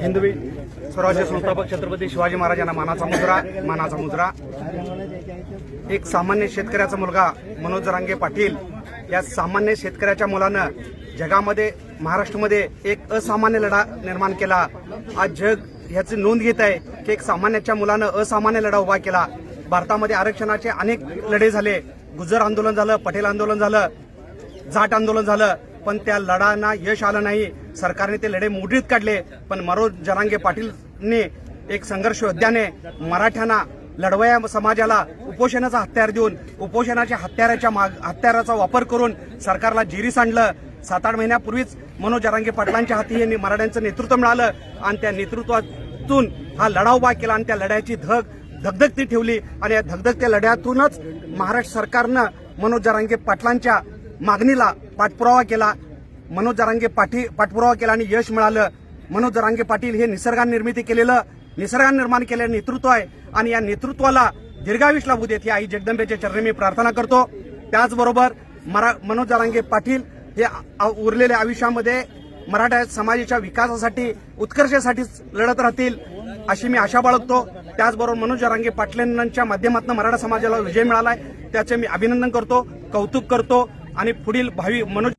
हिंदवी स्वराज्य संस्थापक छत्रपती शिवाजी महाराजांना मानाचा मुजरा मानाचा मुजरा एक सामान्य शेतकऱ्याचा मुलगा मनोज जरांगे पाटील या सामान्य शेतकऱ्याच्या मुलानं जगामध्ये महाराष्ट्रामध्ये एक असामान्य लढा निर्माण केला. आज जग ह्याची नोंद घेत आहे की एक सामान्याच्या मुलानं असामान्य लढा उभा केला. भारतामध्ये आरक्षणाचे अनेक लढे झाले. गुजर आंदोलन झालं पटेल आंदोलन झालं जाट आंदोलन झालं. पण त्या लढांना यश आलं नाही. सरकारने ते लढे मोडीत काढले पण मनोज जरांगे पाटीलने एक संघर्ष योद्ध्याने मराठ्यांना लढवया समाजाला उपोषणाचा हत्यार देऊन उपोषणाच्या हत्याराच्या माग हत्याराचा वापर करून सरकारला जिरीस आणलं. सात आठ महिन्यापूर्वीच मनोज जरांगे पाटलांच्या हाती हे मराठ्यांचं नेतृत्व मिळालं आणि त्या नेतृत्वातून हा लढा उभा केला आणि त्या लढ्याची धग धगधगती ठेवली. आणि या धगधगत्या लढ्यातूनच महाराष्ट्र सरकारनं मनोज जरांगे पाटलांच्या मागणीला पाठपुरावा केला. मनोज जरांगे पाठी पाठपुरावा केला आणि यश मिळालं. मनोज जरांगे पाटील हे निसर्गानिर्मिती केलेलं निसर्गान निर्माण केलेलं नेतृत्व आहे. आणि या नेतृत्वाला दीर्घायुष लाभू देत ही आई जगदंबेच्या चरणी मी प्रार्थना करतो. त्याचबरोबर मरा मनोज जरांगे पाटील हे उरलेल्या आयुष्यामध्ये मराठा समाजाच्या विकासासाठी उत्कर्षासाठीच लढत राहतील अशी मी आशा बाळगतो. त्याचबरोबर मनोज जरांगे पाटलांच्या माध्यमातून मराठा समाजाला विजय मिळाला आहे त्याचे मी अभिनंदन करतो कौतुक करतो. आणि पुढील भावी मनोज